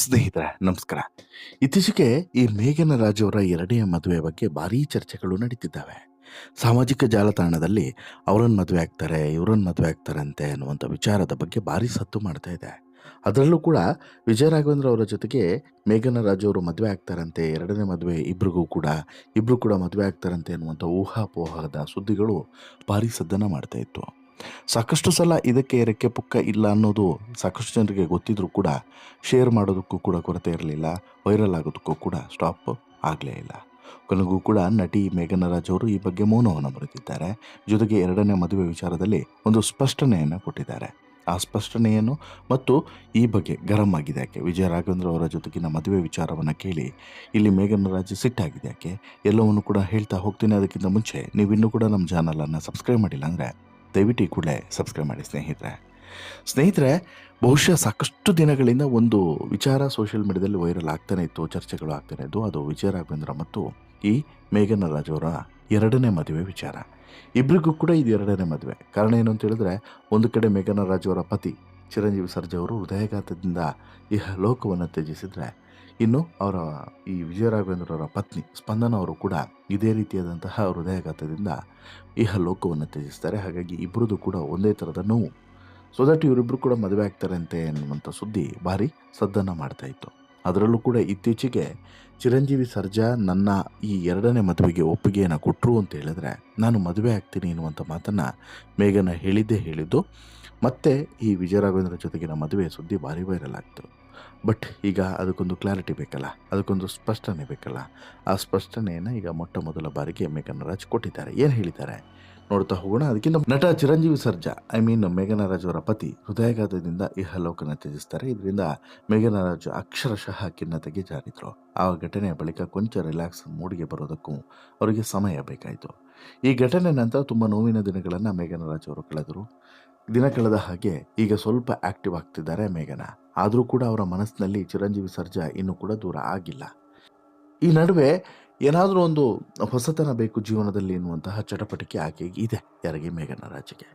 ಸ್ನೇಹಿತರೆ, ನಮಸ್ಕಾರ. ಇತ್ತೀಚೆಗೆ ಈ ಮೇಘನ ರಾಜವರ ಎರಡನೇ ಮದುವೆ ಬಗ್ಗೆ ಭಾರೀ ಚರ್ಚೆಗಳು ನಡೀತಿದ್ದಾವೆ. ಸಾಮಾಜಿಕ ಜಾಲತಾಣದಲ್ಲಿ ಅವರನ್ನು ಮದುವೆ ಆಗ್ತಾರೆ ಇವರನ್ನು ಮದುವೆ ಆಗ್ತಾರಂತೆ ಅನ್ನುವಂಥ ವಿಚಾರದ ಬಗ್ಗೆ ಭಾರಿ ಸತ್ತು ಮಾಡ್ತಾ ಇದೆ. ಅದರಲ್ಲೂ ಕೂಡ ವಿಜಯ ರಾಘವೇಂದ್ರ ಅವರ ಜೊತೆಗೆ ಮೇಘನ ರಾಜವರು ಮದುವೆ ಆಗ್ತಾರಂತೆ, ಎರಡನೇ ಮದುವೆ ಇಬ್ರಿಗೂ ಕೂಡ ಇಬ್ಬರು ಕೂಡ ಮದುವೆ ಆಗ್ತಾರಂತೆ ಅನ್ನುವಂಥ ಊಹಾಪೋಹದ ಸುದ್ದಿಗಳು ಭಾರಿ ಸದ್ದನ ಮಾಡ್ತಾ ಇತ್ತು. ಸಾಕಷ್ಟು ಸಲ ಇದಕ್ಕೆ ರೆಕ್ಕೆ ಪುಕ್ಕ ಇಲ್ಲ ಅನ್ನೋದು ಸಾಕಷ್ಟು ಜನರಿಗೆ ಗೊತ್ತಿದ್ರೂ ಕೂಡ ಶೇರ್ ಮಾಡೋದಕ್ಕೂ ಕೂಡ ಕೊರತೆ ಇರಲಿಲ್ಲ, ವೈರಲ್ ಆಗೋದಕ್ಕೂ ಕೂಡ ಸ್ಟಾಪ್ ಆಗಲೇ ಇಲ್ಲ. ಕೊನೆಗೂ ಕೂಡ ನಟಿ ಮೇಘನರಾಜ್ ಅವರು ಈ ಬಗ್ಗೆ ಮೌನವನ್ನು ಬರೆದಿದ್ದಾರೆ. ಜೊತೆಗೆ ಎರಡನೇ ಮದುವೆ ವಿಚಾರದಲ್ಲಿ ಒಂದು ಸ್ಪಷ್ಟನೆಯನ್ನು ಕೊಟ್ಟಿದ್ದಾರೆ. ಆ ಸ್ಪಷ್ಟನೆಯನ್ನು ಮತ್ತು ಈ ಬಗ್ಗೆ ಗರಂ ಆಗಿದೆ ಯಾಕೆ? ವಿಜಯ ರಾಘವೇಂದ್ರ ಅವರ ಜೊತೆಗಿನ ಮದುವೆ ವಿಚಾರವನ್ನು ಕೇಳಿ ಇಲ್ಲಿ ಮೇಘನ ರಾಜ್ ಸಿಟ್ಟಾಗಿದೆ ಯಾಕೆ? ಎಲ್ಲವನ್ನು ಕೂಡ ಹೇಳ್ತಾ ಹೋಗ್ತೀನಿ. ಅದಕ್ಕಿಂತ ಮುಂಚೆ ನೀವಿನ್ನೂ ಕೂಡ ನಮ್ಮ ಚಾನಲನ್ನು ಸಬ್ಸ್ಕ್ರೈಬ್ ಮಾಡಿಲ್ಲ ಅಂದರೆ ದಯವಿಟ್ಟು ಈ ಕೂಡಲೇ ಸಬ್ಸ್ಕ್ರೈಬ್ ಮಾಡಿ ಸ್ನೇಹಿತರೆ. ಸ್ನೇಹಿತರೆ, ಬಹುಶಃ ಸಾಕಷ್ಟು ದಿನಗಳಿಂದ ಒಂದು ವಿಚಾರ ಸೋಷಿಯಲ್ ಮೀಡಿಯಾದಲ್ಲಿ ವೈರಲ್ ಆಗ್ತಾನೆ ಇತ್ತು, ಚರ್ಚೆಗಳು ಆಗ್ತಾನೆ ಇದ್ದು, ಅದು ವಿಜಯ ರಾಘವೇಂದ್ರ ಮತ್ತು ಈ ಮೇಘನ ರಾಜವರ ಎರಡನೇ ಮದುವೆ ವಿಚಾರ. ಇಬ್ಬರಿಗೂ ಕೂಡ ಇದು ಎರಡನೇ ಮದುವೆ. ಕಾರಣ ಏನು ಅಂತ ಹೇಳಿದ್ರೆ, ಒಂದು ಕಡೆ ಮೇಘನ ರಾಜವರ ಪತಿ ಚಿರಂಜೀವಿ ಸರ್ಜಾ ಅವರು ಹೃದಯಾಘಾತದಿಂದ ಈ ಲೋಕವನ್ನು ತ್ಯಜಿಸಿದ್ರೆ ಇನ್ನು ಅವರ ಈ ವಿಜಯ ರಾಘವೇಂದ್ರ ಅವರ ಪತ್ನಿ ಸ್ಪಂದನ ಅವರು ಕೂಡ ಇದೇ ರೀತಿಯಾದಂತಹ ಹೃದಯಾಘಾತದಿಂದ ಇಹ ಲೋಕವನ್ನು ತ್ಯಜಿಸ್ತಾರೆ. ಹಾಗಾಗಿ ಇಬ್ಬರದು ಕೂಡ ಒಂದೇ ಥರದ ನೋವು. ಸೊ ದಟ್ ಇವರಿಬ್ಬರು ಕೂಡ ಮದುವೆ ಆಗ್ತಾರಂತೆ ಅನ್ನುವಂಥ ಸುದ್ದಿ ಭಾರಿ ಸದ್ದನ್ನು ಮಾಡ್ತಾ ಇತ್ತು. ಅದರಲ್ಲೂ ಕೂಡ ಇತ್ತೀಚೆಗೆ ಚಿರಂಜೀವಿ ಸರ್ಜಾ ನನ್ನ ಈ ಎರಡನೇ ಮದುವೆಗೆ ಒಪ್ಪಿಗೆಯನ್ನು ಕೊಟ್ಟರು ಅಂತ ಹೇಳಿದ್ರೆ ನಾನು ಮದುವೆ ಆಗ್ತೀನಿ ಎನ್ನುವಂಥ ಮಾತನ್ನು ಮೇಘನ ಹೇಳಿದ್ದೇ ಹೇಳಿದ್ದು. ಮತ್ತೆ ಈ ವಿಜಯರಾಘವೇಂದ್ರ ಜೊತೆಗಿನ ಮದುವೆ ಸುದ್ದಿ ಭಾರಿ ವೈರಲ್ ಆಗ್ತು. ಬಟ್ ಈಗ ಅದಕ್ಕೊಂದು ಕ್ಲಾರಿಟಿ ಬೇಕಲ್ಲ, ಅದಕ್ಕೊಂದು ಸ್ಪಷ್ಟನೆ ಬೇಕಲ್ಲ. ಆ ಸ್ಪಷ್ಟನೆಯನ್ನು ಈಗ ಮೊಟ್ಟ ಮೊದಲ ಬಾರಿಗೆ ಮೇಘನರಾಜ್ ಕೊಟ್ಟಿದ್ದಾರೆ. ಏನು ಹೇಳಿದ್ದಾರೆ? ನೋಡ್ತಾ ಹೋಗೋಣ. ಅದಕ್ಕಿಂತ ನಟ ಚಿರಂಜೀವಿ ಸರ್ಜಾ ಐ ಮೀನ್ ಮೇಘನರಾಜ್ ಅವರ ಪತಿ, ಹೃದಯಾಘಾತದಿಂದ ಇಹಲೋಕನ ತ್ಯಜಿಸ್ತಾರೆ. ಇದರಿಂದ ಮೇಘನರಾಜ್ ಅಕ್ಷರಶಃ ಖಿನ್ನತೆಗೆ ಜಾರಿದ್ರು. ಆ ಘಟನೆಯ ಬಳಿಕ ಕೊಂಚ ರಿಲ್ಯಾಕ್ಸ್ ಮೂಡಿಗೆ ಬರೋದಕ್ಕೂ ಅವರಿಗೆ ಸಮಯ ಬೇಕಾಯಿತು. ಈ ಘಟನೆ ನಂತರ ತುಂಬ ನೋವಿನ ದಿನಗಳನ್ನು ಮೇಘನರಾಜ್ ಅವರು ಕಳೆದರು. ದಿನ ಕಳೆದ ಹಾಗೆ ಈಗ ಸ್ವಲ್ಪ ಆಕ್ಟಿವ್ ಆಗ್ತಿದ್ದಾರೆ ಮೇಘನ. ಆದರೂ ಕೂಡ ಅವರ ಮನಸ್ಸಿನಲ್ಲಿ ಚಿರಂಜೀವಿ ಸರ್ಜಾ ಇನ್ನೂ ಕೂಡ ದೂರ ಆಗಿಲ್ಲ. ಈ ನಡುವೆ ಏನಾದರೂ ಒಂದು ಹೊಸತನ ಬೇಕು ಜೀವನದಲ್ಲಿ ಎನ್ನುವಂತಹ ಚಟಪಟಿಕೆ ಆಕೆಗೆ ಇದೆ ಯಾರಿಗೆ ಮೇಘನ ರಾಜಿಗೆ.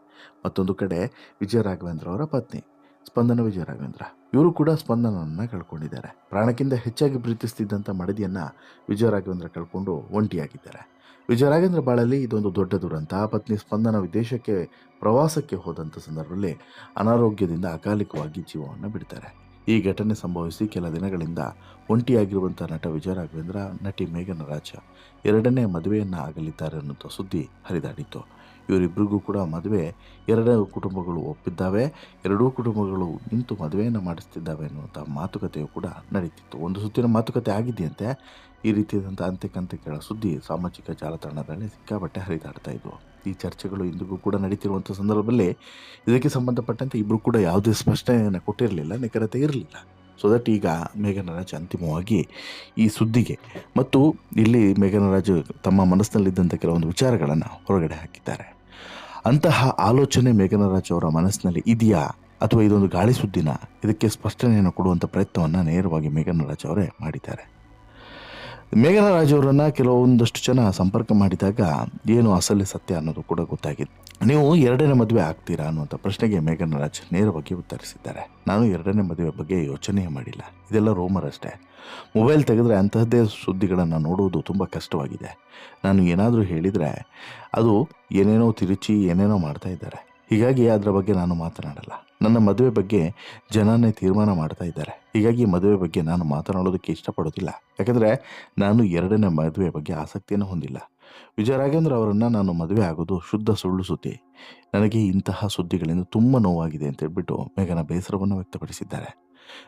ಮತ್ತೊಂದು ಕಡೆ ವಿಜಯ ರಾಘವೇಂದ್ರ ಅವರ ಪತ್ನಿ, ಸ್ಪಂದನ ವಿಜಯ ರಾಘವೇಂದ್ರ. ಇವರು ಕೂಡ ಸ್ಪಂದನವನ್ನು ಕಳ್ಕೊಂಡಿದ್ದಾರೆ. ಪ್ರಾಣಕ್ಕಿಂತ ಹೆಚ್ಚಾಗಿ ಪ್ರೀತಿಸ್ತಿದ್ದಂಥ ಮಡದಿಯನ್ನು ವಿಜಯ ರಾಘವೇಂದ್ರ ಕಳ್ಕೊಂಡು ಒಂಟಿಯಾಗಿದ್ದಾರೆ. ವಿಜಯ ರಾಘವೇಂದ್ರ ಬಾಳಲ್ಲಿ ಇದೊಂದು ದೊಡ್ಡ ದುರಂತ. ಪತ್ನಿ ಸ್ಪಂದನ ವಿದೇಶಕ್ಕೆ, ಪ್ರವಾಸಕ್ಕೆ ಹೋದಂಥ ಸಂದರ್ಭದಲ್ಲಿ ಅನಾರೋಗ್ಯದಿಂದ ಅಕಾಲಿಕವಾಗಿ ಜೀವವನ್ನು ಬಿಡ್ತಾರೆ. ಈ ಘಟನೆ ಸಂಭವಿಸಿ ಕೆಲ ದಿನಗಳಿಂದ ಒಂಟಿಯಾಗಿರುವಂಥ ನಟ ವಿಜಯ ರಾಘವೇಂದ್ರ, ನಟಿ ಮೇಘನ ರಾಜ ಎರಡನೇ ಮದುವೆಯನ್ನು ಆಗಲಿದ್ದಾರೆ ಅನ್ನುವಂಥ ಸುದ್ದಿ ಹರಿದಾಡಿತ್ತು. ಇವರಿಬ್ಬರಿಗೂ ಕೂಡ ಮದುವೆ. ಎರಡೂ ಕುಟುಂಬಗಳು ಒಪ್ಪಿದ್ದಾವೆ. ಎರಡೂ ಕುಟುಂಬಗಳು ನಿಂತು ಮದುವೆಯನ್ನು ಮಾಡಿಸ್ತಿದ್ದಾವೆ ಅನ್ನುವಂಥ ಮಾತುಕತೆಯು ಕೂಡ ನಡೀತಿತ್ತು. ಒಂದು ಸುತ್ತಿನ ಮಾತುಕತೆ ಆಗಿದೆಯಂತೆ. ಈ ರೀತಿಯಾದಂಥ ಅಂತ್ಯಕಂತ್ಯಗಳ ಸುದ್ದಿ ಸಾಮಾಜಿಕ ಜಾಲತಾಣದಲ್ಲಿ ಸಿಕ್ಕಾಪಟ್ಟೆ ಹರಿದಾಡ್ತಾ ಇದ್ವು. ಈ ಚರ್ಚೆಗಳು ಇಂದಿಗೂ ಕೂಡ ನಡೀತಿರುವಂಥ ಸಂದರ್ಭದಲ್ಲಿ ಇದಕ್ಕೆ ಸಂಬಂಧಪಟ್ಟಂತೆ ಇಬ್ಬರು ಕೂಡ ಯಾವುದೇ ಸ್ಪಷ್ಟನೆಯನ್ನು ಕೊಟ್ಟಿರಲಿಲ್ಲ, ನಿಖರತೆ ಇರಲಿಲ್ಲ. ಸೊ ದಟ್ ಈಗ ಮೇಘನ ರಾಜ್ ಅಂತಿಮವಾಗಿ ಈ ಸುದ್ದಿಗೆ ಮತ್ತು ಇಲ್ಲಿ ಮೇಘನ ರಾಜು ತಮ್ಮ ಮನಸ್ಸಿನಲ್ಲಿದ್ದಂಥ ಕೆಲವೊಂದು ವಿಚಾರಗಳನ್ನು ಹೊರಗಡೆ ಹಾಕಿದ್ದಾರೆ. ಅಂತಹ ಆಲೋಚನೆ ಮೇಘನರಾಜ್ ಅವರ ಮನಸ್ಸಿನಲ್ಲಿ ಇದೆಯಾ? ಅಥವಾ ಇದೊಂದು ಗಾಳಿ ಸುದ್ದಿನ ಇದಕ್ಕೆ ಸ್ಪಷ್ಟನೆಯನ್ನು ಕೊಡುವಂಥ ಪ್ರಯತ್ನವನ್ನು ನೇರವಾಗಿ ಮೇಘನರಾಜ್ ಅವರೇ ಮಾಡಿದ್ದಾರೆ. ಮೇಘನ ರಾಜ್ ಅವರನ್ನು ಕೆಲವೊಂದಷ್ಟು ಜನ ಸಂಪರ್ಕ ಮಾಡಿದಾಗ ಏನು ಅಸಲಿ ಸತ್ಯ ಅನ್ನೋದು ಕೂಡ ಗೊತ್ತಾಗಿದೆ. ನೀವು ಎರಡನೇ ಮದುವೆ ಆಗ್ತೀರಾ ಅನ್ನುವಂಥ ಪ್ರಶ್ನೆಗೆ ಮೇಘನ ರಾಜ್ ನೇರವಾಗಿ ಉತ್ತರಿಸಿದ್ದಾರೆ. ನಾನು ಎರಡನೇ ಮದುವೆ ಬಗ್ಗೆ ಯೋಚನೆ ಮಾಡಿಲ್ಲ. ಇದೆಲ್ಲ ರೋಮರ್ ಅಷ್ಟೇ. ಮೊಬೈಲ್ ತೆಗೆದ್ರೆ ಅಂತಹದ್ದೇ ಸುದ್ದಿಗಳನ್ನು ನೋಡುವುದು ತುಂಬ ಕಷ್ಟವಾಗಿದೆ. ನಾನು ಏನಾದರೂ ಹೇಳಿದರೆ ಅದು ಏನೇನೋ ತಿರುಚಿ ಏನೇನೋ ಮಾಡ್ತಾ ಇದ್ದಾರೆ. ಹೀಗಾಗಿ ಅದರ ಬಗ್ಗೆ ನಾನು ಮಾತನಾಡಲ್ಲ. ನನ್ನ ಮದುವೆ ಬಗ್ಗೆ ಜನನೇ ತೀರ್ಮಾನ ಮಾಡ್ತಾ ಇದ್ದಾರೆ. ಹೀಗಾಗಿ ಮದುವೆ ಬಗ್ಗೆ ನಾನು ಮಾತನಾಡೋದಕ್ಕೆ ಇಷ್ಟಪಡೋದಿಲ್ಲ. ಯಾಕಂದರೆ ನಾನು ಎರಡನೇ ಮದುವೆ ಬಗ್ಗೆ ಆಸಕ್ತಿಯನ್ನು ಹೊಂದಿಲ್ಲ. ವಿಜಯ ಅವರನ್ನು ನಾನು ಮದುವೆ ಆಗೋದು ಶುದ್ಧ ಸುಳ್ಳು ಸುದ್ದಿ. ನನಗೆ ಇಂತಹ ಸುದ್ದಿಗಳಿಂದ ತುಂಬ ನೋವಾಗಿದೆ ಅಂತ ಹೇಳ್ಬಿಟ್ಟು ಮೇಘನ ಬೇಸರವನ್ನು ವ್ಯಕ್ತಪಡಿಸಿದ್ದಾರೆ.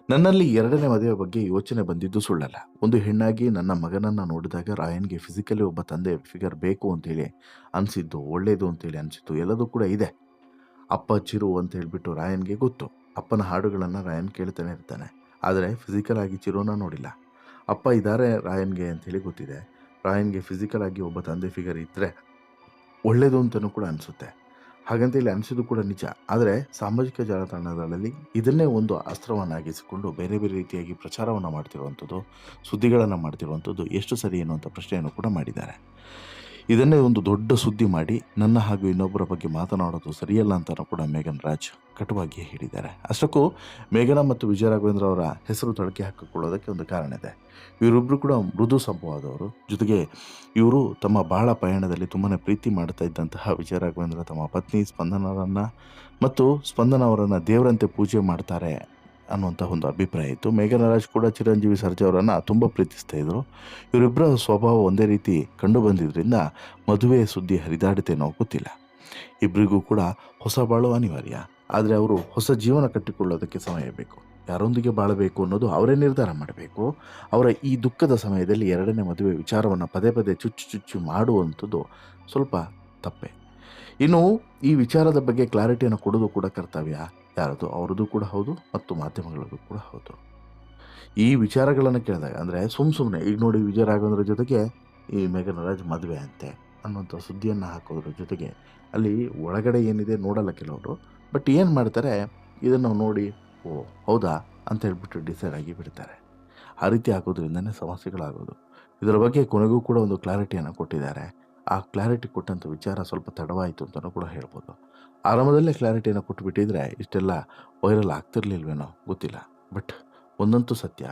ನನ್ನಲ್ಲಿ ಎರಡನೇ ಮದುವೆ ಬಗ್ಗೆ ಯೋಚನೆ ಬಂದಿದ್ದು ಸುಳ್ಳಲ್ಲ. ಒಂದು ಹೆಣ್ಣಾಗಿ ನನ್ನ ಮಗನನ್ನು ನೋಡಿದಾಗ ರಾಯನ್ಗೆ ಫಿಸಿಕಲಿ ಒಬ್ಬ ತಂದೆ ಫಿಗರ್ ಬೇಕು ಅಂತೇಳಿ ಅನಿಸಿದ್ದು ಒಳ್ಳೆಯದು ಅಂತೇಳಿ ಅನಿಸಿತ್ತು ಎಲ್ಲದೂ ಕೂಡ ಇದೆ. ಅಪ್ಪ ಚಿರು ಅಂತ ಹೇಳಿಬಿಟ್ಟು ರಾಯನ್ಗೆ ಗೊತ್ತು. ಅಪ್ಪನ ಹಾಡುಗಳನ್ನು ರಾಯನ್ ಕೇಳ್ತಾನೆ ಇರ್ತಾನೆ. ಆದರೆ ಫಿಸಿಕಲ್ ಆಗಿ ಚಿರೋನ ನೋಡಿಲ್ಲ. ಅಪ್ಪ ಇದ್ದಾರೆ ರಾಯನ್ಗೆ ಅಂಥೇಳಿ ಗೊತ್ತಿದೆ. ರಾಯನ್ಗೆ ಫಿಸಿಕಲ್ ಆಗಿ ಒಬ್ಬ ತಂದೆ ಫಿಗರ್ ಇದ್ದರೆ ಒಳ್ಳೆಯದು ಅಂತಲೂ ಕೂಡ ಅನಿಸುತ್ತೆ. ಇಲ್ಲಿ ಅನಿಸೋದು ಕೂಡ ನಿಜ. ಆದರೆ ಸಾಮಾಜಿಕ ಜಾಲತಾಣಗಳಲ್ಲಿ ಇದನ್ನೇ ಒಂದು ಅಸ್ತ್ರವನ್ನಾಗಿಸಿಕೊಂಡು ಬೇರೆ ಬೇರೆ ರೀತಿಯಾಗಿ ಪ್ರಚಾರವನ್ನು ಮಾಡ್ತಿರುವಂಥದ್ದು ಸುದ್ದಿಗಳನ್ನು ಮಾಡ್ತಿರುವಂಥದ್ದು ಎಷ್ಟು ಸರಿ ಅನ್ನುವಂಥ ಪ್ರಶ್ನೆಯನ್ನು ಕೂಡ ಮಾಡಿದ್ದಾರೆ. ಇದನ್ನೇ ಒಂದು ದೊಡ್ಡ ಸುದ್ದಿ ಮಾಡಿ ನನ್ನ ಹಾಗೂ ಇನ್ನೊಬ್ಬರ ಬಗ್ಗೆ ಮಾತನಾಡೋದು ಸರಿಯಲ್ಲ ಅಂತ ಕೂಡ ಮೇಘನ್ ರಾಜ್ ಕಟುವಾಗಿಯೇ ಹೇಳಿದ್ದಾರೆ. ಅಷ್ಟಕ್ಕೂ ಮೇಘನ ಮತ್ತು ವಿಜಯ ರಾಘವೇಂದ್ರ ಅವರ ಹೆಸರು ತಳಕೆ ಹಾಕಿಕೊಳ್ಳೋದಕ್ಕೆ ಒಂದು ಕಾರಣ ಇದೆ. ಇವರಿಬ್ಬರು ಕೂಡ ಮೃದು ಸಂಭವಾದವರು. ಜೊತೆಗೆ ಇವರು ತಮ್ಮ ಬಾಳ ಪಯಣದಲ್ಲಿ ತುಂಬಾ ಪ್ರೀತಿ ಮಾಡ್ತಾ ಇದ್ದಂತಹ ವಿಜಯ ರಾಘವೇಂದ್ರ ತಮ್ಮ ಪತ್ನಿ ಸ್ಪಂದನವರನ್ನು ಮತ್ತು ಸ್ಪಂದನ ಅವರನ್ನು ದೇವರಂತೆ ಪೂಜೆ ಮಾಡ್ತಾರೆ ಅನ್ನುವಂಥ ಒಂದು ಅಭಿಪ್ರಾಯ ಇತ್ತು. ಮೇಘನರಾಜ್ ಕೂಡ ಚಿರಂಜೀವಿ ಸರ್ಜಾ ಅವರನ್ನು ತುಂಬ ಪ್ರೀತಿಸ್ತಾ ಇದ್ದರು ಇವರಿಬ್ಬರ ಸ್ವಭಾವ ಒಂದೇ ರೀತಿ ಕಂಡು ಬಂದಿದ್ದರಿಂದ ಮದುವೆ ಸುದ್ದಿ ಹರಿದಾಡುತ್ತೇನೋ ಗೊತ್ತಿಲ್ಲ. ಇಬ್ಬರಿಗೂ ಕೂಡ ಹೊಸ ಬಾಳು ಅನಿವಾರ್ಯ. ಆದರೆ ಅವರು ಹೊಸ ಜೀವನ ಕಟ್ಟಿಕೊಳ್ಳೋದಕ್ಕೆ ಸಮಯ ಬೇಕು. ಯಾರೊಂದಿಗೆ ಬಾಳಬೇಕು ಅನ್ನೋದು ಅವರೇ ನಿರ್ಧಾರ ಮಾಡಬೇಕು. ಅವರ ಈ ದುಃಖದ ಸಮಯದಲ್ಲಿ ಎರಡನೇ ಮದುವೆ ವಿಚಾರವನ್ನು ಪದೇ ಪದೇ ಚುಚ್ಚು ಚುಚ್ಚು ಮಾಡುವಂಥದ್ದು ಸ್ವಲ್ಪ ತಪ್ಪೆ. ಇನ್ನು ಈ ವಿಚಾರದ ಬಗ್ಗೆ ಕ್ಲಾರಿಟಿಯನ್ನು ಕೊಡೋದು ಕೂಡ ಕರ್ತವ್ಯ. ಯಾರದು? ಅವರದ್ದು ಕೂಡ ಹೌದು ಮತ್ತು ಮಾಧ್ಯಮಗಳದ್ದು ಕೂಡ ಹೌದು. ಈ ವಿಚಾರಗಳನ್ನು ಕೇಳಿದಾಗ ಅಂದರೆ ಸುಮ್ಮ ಸುಮ್ಮನೆ ಈಗ ನೋಡಿ ವಿಜಯ ರಾಘವೇಂದ್ರ ಜೊತೆಗೆ ಈ ಮೇಘನ ರಾಜ್ ಮದುವೆ ಅಂತೆ ಅನ್ನುವಂಥ ಸುದ್ದಿಯನ್ನು ಹಾಕೋದ್ರ ಜೊತೆಗೆ ಅಲ್ಲಿ ಒಳಗಡೆ ಏನಿದೆ ನೋಡಲ್ಲ ಕೆಲವರು. ಬಟ್ ಏನು ಮಾಡ್ತಾರೆ? ಇದನ್ನು ನೋಡಿ, ಓ ಹೌದಾ ಅಂತ ಹೇಳ್ಬಿಟ್ಟು ಡಿಸೈಡ್ ಆಗಿ ಬಿಡ್ತಾರೆ. ಆ ರೀತಿ ಆಗೋದ್ರಿಂದನೇ ಸಮಸ್ಯೆಗಳಾಗೋದು. ಇದರ ಬಗ್ಗೆ ಕೊನೆಗೂ ಕೂಡ ಒಂದು ಕ್ಲಾರಿಟಿಯನ್ನು ಕೊಟ್ಟಿದ್ದಾರೆ. ಆ ಕ್ಲಾರಿಟಿ ಕೊಟ್ಟಂಥ ವಿಚಾರ ಸ್ವಲ್ಪ ತಡವಾಯಿತು ಅಂತಲೂ ಕೂಡ ಹೇಳ್ಬೋದು. ಆರಂಭದಲ್ಲೇ ಕ್ಲಾರಿಟಿಯನ್ನು ಕೊಟ್ಟುಬಿಟ್ಟಿದ್ರೆ ಇಷ್ಟೆಲ್ಲ ವೈರಲ್ ಆಗ್ತಿರ್ಲಿಲ್ವೇನೋ ಗೊತ್ತಿಲ್ಲ. ಬಟ್ ಒಂದಂತೂ ಸತ್ಯ.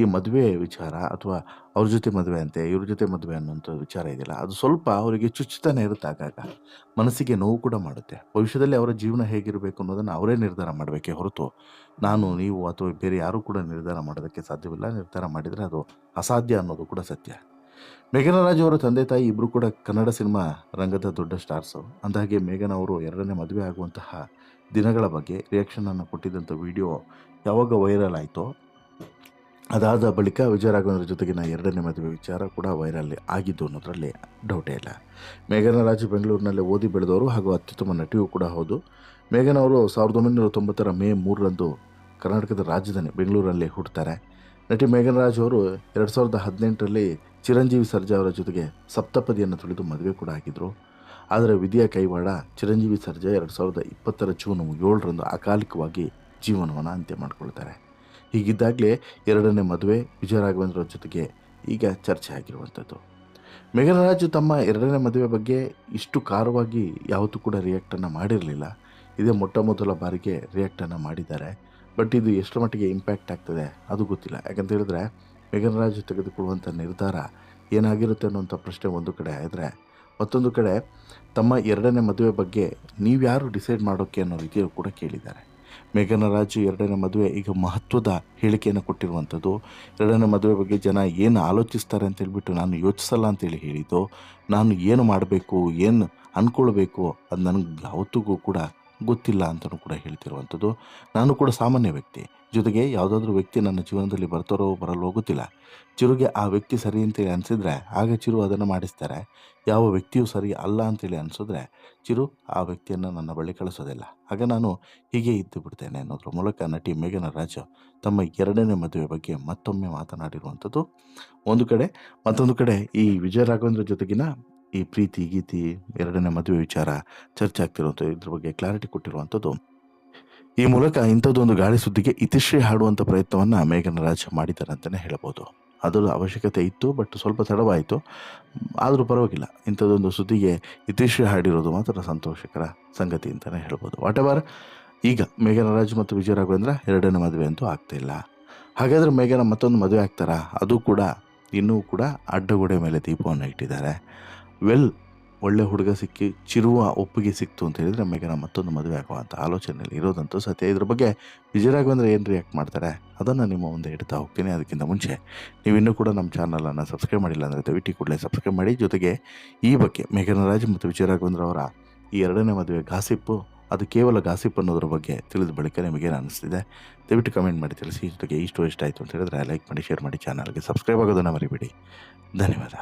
ಈ ಮದುವೆ ವಿಚಾರ ಅಥವಾ ಅವ್ರ ಜೊತೆ ಮದುವೆ ಅಂತೆ, ಇವ್ರ ಜೊತೆ ಮದುವೆ ಅನ್ನೋಂಥ ವಿಚಾರ ಇದೆಯಲ್ಲ, ಅದು ಸ್ವಲ್ಪ ಅವರಿಗೆ ಚುಚ್ಚುತ್ತಾನೆ ಇರುತ್ತೆ ಆಗಾಗ ಮನಸ್ಸಿಗೆ ನೋವು ಕೂಡ ಮಾಡುತ್ತೆ. ಭವಿಷ್ಯದಲ್ಲಿ ಅವರ ಜೀವನ ಹೇಗಿರಬೇಕು ಅನ್ನೋದನ್ನು ಅವರೇ ನಿರ್ಧಾರ ಮಾಡಬೇಕೆ ಹೊರತು ನಾನು, ನೀವು ಅಥವಾ ಬೇರೆ ಯಾರೂ ಕೂಡ ನಿರ್ಧಾರ ಮಾಡೋದಕ್ಕೆ ಸಾಧ್ಯವಿಲ್ಲ. ನಿರ್ಧಾರ ಮಾಡಿದರೆ ಅದು ಅಸಾಧ್ಯ ಅನ್ನೋದು ಕೂಡ ಸತ್ಯ. ಮೇಘನ ರಾಜ್ ಅವರ ತಂದೆ ತಾಯಿ ಇಬ್ಬರು ಕೂಡ ಕನ್ನಡ ಸಿನಿಮಾ ರಂಗದ ದೊಡ್ಡ ಸ್ಟಾರ್ಸು ಅಂದಾಗೆ ಮೇಘನ ಅವರು ಎರಡನೇ ಮದುವೆ ಆಗುವಂತಹ ದಿನಗಳ ಬಗ್ಗೆ ರಿಯಾಕ್ಷನನ್ನು ಕೊಟ್ಟಿದ್ದಂಥ ವಿಡಿಯೋ ಯಾವಾಗ ವೈರಲ್ ಆಯಿತೋ, ಅದಾದ ಬಳಿಕ ವಿಜಯ ಜೊತೆಗಿನ ಎರಡನೇ ಮದುವೆ ವಿಚಾರ ಕೂಡ ವೈರಲ್ ಆಗಿದ್ದು ಅನ್ನೋದರಲ್ಲಿ ಡೌಟೇ ಇಲ್ಲ. ಮೇಘನ ರಾಜು ಬೆಂಗಳೂರಿನಲ್ಲೇ ಓದಿ ಬೆಳೆದವರು ಹಾಗೂ ಅತ್ಯುತ್ತಮ ನಟಿಯೂ ಕೂಡ ಹೌದು. ಮೇಘನ ಅವರು ಸಾವಿರದ ಒಂಬೈನೂರ ತೊಂಬತ್ತರ ಮೇ ಮೂರರಂದು ಕರ್ನಾಟಕದ ರಾಜಧಾನಿ ಬೆಂಗಳೂರಲ್ಲಿ ಹುಟ್ಟುತ್ತಾರೆ ನಟಿ ಮೇಘನ ರಾಜ್ ಅವರು ಎರಡು ಸಾವಿರದ ಹದಿನೆಂಟರಲ್ಲಿ ಚಿರಂಜೀವಿ ಸರ್ಜಾ ಅವರ ಜೊತೆಗೆ ಸಪ್ತಪದಿಯನ್ನು ತುಳಿದು ಮದುವೆ ಕೂಡ ಆಗಿದ್ದರು ಆದರೆ ವಿದ್ಯಾ ಕೈವಾಡ ಚಿರಂಜೀವಿ ಸರ್ಜಾ ಎರಡು ಸಾವಿರದ ಇಪ್ಪತ್ತರ ಜೂನ್ ಏಳರಂದು ಅಕಾಲಿಕವಾಗಿ ಜೀವನವನ್ನು ಅಂತ್ಯ ಮಾಡಿಕೊಳ್ತಾರೆ. ಹೀಗಿದ್ದಾಗಲೇ ಎರಡನೇ ಮದುವೆ ವಿಜಯರಾಘವೇಂದ್ರ ಜೊತೆಗೆ ಈಗ ಚರ್ಚೆ ಆಗಿರುವಂಥದ್ದು. ಮೇಘನರಾಜು ತಮ್ಮ ಎರಡನೇ ಮದುವೆ ಬಗ್ಗೆ ಇಷ್ಟು ಖಾರವಾಗಿ ಯಾವತ್ತೂ ಕೂಡ ರಿಯಾಕ್ಟನ್ನು ಮಾಡಿರಲಿಲ್ಲ. ಇದೇ ಮೊಟ್ಟ ಮೊದಲ ಬಾರಿಗೆ ರಿಯಾಕ್ಟನ್ನು ಮಾಡಿದ್ದಾರೆ. ಬಟ್ ಇದು ಎಷ್ಟರ ಮಟ್ಟಿಗೆ ಇಂಪ್ಯಾಕ್ಟ್ ಆಗ್ತದೆ ಅದು ಗೊತ್ತಿಲ್ಲ. ಯಾಕಂತ ಹೇಳಿದ್ರೆ ಮೇಘನ ರಾಜ್ ತೆಗೆದುಕೊಳ್ಳುವಂಥ ನಿರ್ಧಾರ ಏನಾಗಿರುತ್ತೆ ಅನ್ನುವಂಥ ಪ್ರಶ್ನೆ ಒಂದು ಕಡೆ ಆದರೆ ಮತ್ತೊಂದು ಕಡೆ ತಮ್ಮ ಎರಡನೇ ಮದುವೆ ಬಗ್ಗೆ ನೀವ್ಯಾರು ಡಿಸೈಡ್ ಮಾಡೋಕ್ಕೆ ಅನ್ನೋ ರೀತಿಯಲ್ಲೂ ಕೂಡ ಕೇಳಿದ್ದಾರೆ. ಮೇಘನ ರಾಜು ಎರಡನೇ ಮದುವೆ ಈಗ ಮಹತ್ವದ ಹೇಳಿಕೆಯನ್ನು ಕೊಟ್ಟಿರುವಂಥದ್ದು. ಎರಡನೇ ಮದುವೆ ಬಗ್ಗೆ ಜನ ಏನು ಆಲೋಚಿಸ್ತಾರೆ ಅಂತ ಹೇಳಿಬಿಟ್ಟು ನಾನು ಯೋಚಿಸಲ್ಲ ಅಂತೇಳಿ ಹೇಳಿದ್ದು. ನಾನು ಏನು ಮಾಡಬೇಕು, ಏನು ಅಂದ್ಕೊಳ್ಬೇಕು ಅದು ನನಗೆ ಯಾವತ್ತಿಗೂ ಕೂಡ ಗೊತ್ತಿಲ್ಲ ಅಂತಲೂ ಕೂಡ ಹೇಳ್ತಿರುವಂಥದ್ದು. ನಾನು ಕೂಡ ಸಾಮಾನ್ಯ ವ್ಯಕ್ತಿ. ಜೊತೆಗೆ ಯಾವುದಾದ್ರೂ ವ್ಯಕ್ತಿ ನನ್ನ ಜೀವನದಲ್ಲಿ ಬರ್ತಾರೋ ಬರಲ್ಲೋ ಗೊತ್ತಿಲ್ಲ. ಚಿರುಗೆ ಆ ವ್ಯಕ್ತಿ ಸರಿ ಅಂತೇಳಿ ಅನಿಸಿದ್ರೆ, ಆಗ ಚಿರು ಅದನ್ನು ಮಾಡಿಸ್ತಾರೆ. ಯಾವ ವ್ಯಕ್ತಿಯು ಸರಿ ಅಲ್ಲ ಅಂತೇಳಿ ಅನಿಸಿದ್ರೆ, ಚಿರು ಆ ವ್ಯಕ್ತಿಯನ್ನು ನನ್ನ ಬಳಿ ಕಳಿಸೋದಿಲ್ಲ. ಆಗ ನಾನು ಹೀಗೆ ಇದ್ದು ಬಿಡ್ತೇನೆ ಅನ್ನೋದ್ರ ಮೂಲಕ ನಟಿ ಮೇಘನ ರಾಜ ತಮ್ಮ ಎರಡನೇ ಮದುವೆ ಬಗ್ಗೆ ಮತ್ತೊಮ್ಮೆ ಮಾತನಾಡಿರುವಂಥದ್ದು. ಒಂದು ಕಡೆ, ಮತ್ತೊಂದು ಕಡೆ ಈ ವಿಜಯ ರಾಘವೇಂದ್ರ ಜೊತೆಗಿನ ಈ ಪ್ರೀತಿ, ಗೀತಿ ಎರಡನೇ ಮದುವೆ ವಿಚಾರ ಚರ್ಚೆ ಆಗ್ತಿರುವಂಥ ಇದ್ರ ಬಗ್ಗೆ ಕ್ಲಾರಿಟಿ ಕೊಟ್ಟಿರುವಂಥದ್ದು. ಈ ಮೂಲಕ ಇಂಥದ್ದೊಂದು ಗಾಳಿ ಸುದ್ದಿಗೆ ಇತಿಶ್ರೀ ಹಾಡುವಂಥ ಪ್ರಯತ್ನವನ್ನು ಮೇಘನ ರಾಜ್ ಮಾಡಿದ್ದಾರೆ ಅಂತಲೇ ಹೇಳ್ಬೋದು. ಅದರ ಅವಶ್ಯಕತೆ ಇತ್ತು ಬಟ್ ಸ್ವಲ್ಪ ತಡವಾಯಿತು. ಆದರೂ ಪರವಾಗಿಲ್ಲ. ಇಂಥದ್ದೊಂದು ಸುದ್ದಿಗೆ ಇತಿಶ್ರೀ ಹಾಡಿರೋದು ಮಾತ್ರ ಸಂತೋಷಕರ ಸಂಗತಿ ಅಂತಲೇ ಹೇಳ್ಬೋದು. ವಾಟ್ ಎವರ್ ಈಗ ಮೇಘನ ರಾಜ್ ಮತ್ತು ವಿಜಯ ರಾಘವೇಂದ್ರ ಎರಡನೇ ಮದುವೆ ಅಂತೂ ಇಲ್ಲ. ಹಾಗಾದರೆ ಮೇಘನ ಮತ್ತೊಂದು ಮದುವೆ ಆಗ್ತಾರಾ? ಅದು ಕೂಡ, ಇನ್ನೂ ಕೂಡ ಅಡ್ಡಗೋಡೆ ಮೇಲೆ ದೀಪವನ್ನು ಇಟ್ಟಿದ್ದಾರೆ. ವೆಲ್, ಒಳ್ಳೆ ಹುಡುಗ ಸಿಕ್ಕಿ, ಚಿರುವ ಒಪ್ಪಿಗೆ ಸಿಕ್ತು ಅಂತ ಹೇಳಿದರೆ ಮೇಘನ ಮತ್ತೊಂದು ಮದುವೆ ಆಗುವಂಥ ಆಲೋಚನೆಯಲ್ಲಿ ಇರೋದಂತೂ ಸತ್ಯ. ಇದ್ರ ಬಗ್ಗೆ ವಿಜಯ ಬಂದರೆ ಏನು ರಿಯಾಕ್ಟ್ ಮಾಡ್ತಾರೆ? ಅದನ್ನು ನಿಮ್ಮ ಮುಂದೆ ಇಡ್ತಾ ಹೋಗ್ತೀನಿ. ಅದಕ್ಕಿಂತ ಮುಂಚೆ ನೀವು ಇನ್ನೂ ಕೂಡ ನಮ್ಮ ಚಾನಲನ್ನು ಸಬ್ಸ್ಕ್ರೈಬ್ ಮಾಡಿಲ್ಲ ಅಂದರೆ ದಯವಿಟ್ಟು ಕೂಡಲೇ ಸಬ್ಸ್ಕ್ರೈಬ್ ಮಾಡಿ. ಜೊತೆಗೆ ಈ ಬಗ್ಗೆ ಮೇಘನರಾಜ್ ಮತ್ತು ವಿಜಯರಾಘವೇಂದ್ರ ಅವರ ಈ ಎರಡನೇ ಮದುವೆ ಗಾಸಿಪ್ಪು, ಅದು ಕೇವಲ ಗಾಸಿಪ್ ಅನ್ನೋದ್ರ ಬಗ್ಗೆ ತಿಳಿದ ಬಳಿಕ ನಿಮಗೇನು ಅನಿಸ್ತಿದೆ? ದಯವಿಟ್ಟು ಕಮೆಂಟ್ ಮಾಡಿ, ತಿಳಿಸಿ. ಜೊತೆಗೆ ಇಷ್ಟು ಇಷ್ಟ ಆಯಿತು ಅಂತ ಹೇಳಿದ್ರೆ ಲೈಕ್ ಮಾಡಿ ಶೇರ್ ಮಾಡಿ ಚಾನಲ್ಗೆ ಸಬ್ಸ್ಕ್ರೈಬ್ ಆಗೋದನ್ನು ಮರಿಬೇಡಿ. ಧನ್ಯವಾದ.